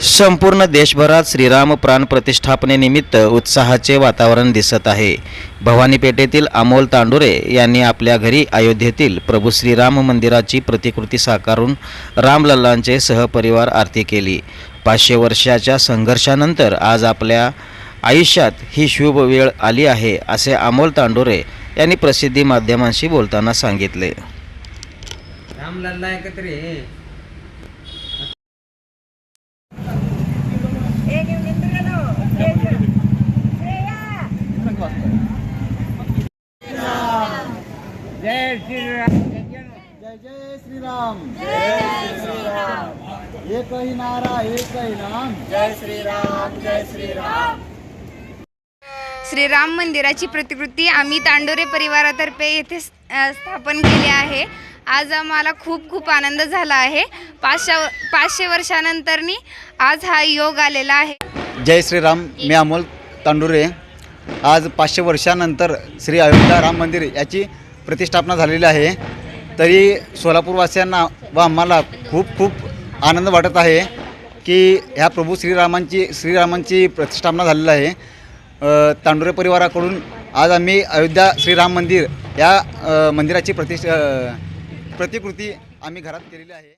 संपूर्ण देशभरात श्रीराम प्राण प्रतिष्ठापनेनिमित्त उत्साहाचे वातावरण दिसत आहे. भवानीपेठेतील अमोल तांडुरे यांनी आपल्या घरी अयोध्येतील प्रभू श्रीराम मंदिराची प्रतिकृती साकारून रामलल्लांचे सहपरिवार आरती केली. पाचशे वर्षाच्या संघर्षानंतर आज आपल्या आयुष्यात ही शुभ वेळ आली आहे असे अमोल तांडुरे यांनी प्रसिद्धी माध्यमांशी बोलताना सांगितले. रामलल्ला एकत्र आहे जय श्रीराम जय जय श्रीराम जय एकही नारा एकही नाम जय श्रीराम जय श्रीराम श्रीराम मंदिराची प्रतिकृती आम्ही तांडोरे परिवारातर्फे येथे स्थापन केली आहे. आज आम्हाला खूप खूप आनंद झाला आहे. पाचशे पाचशे वर्षानंतरनी आज हा योग आलेला आहे. जय श्रीराम मी अमोल तांडुरे. आज पाचशे वर्षानंतर श्री अयोध्या राम मंदिर याची प्रतिष्ठापना झालेली आहे. तरी सोलापूरवासियांना व आम्हाला खूप खूप आनंद वाटत आहे की ह्या प्रभू श्रीरामांची श्रीरामांची प्रतिष्ठापना झालेली आहे. तांडुरे परिवाराकडून आज आम्ही अयोध्या श्रीराम मंदिर या मंदिराची प्रतिष्ठ प्रतिकृती आम्ही घरात केलेली आहे.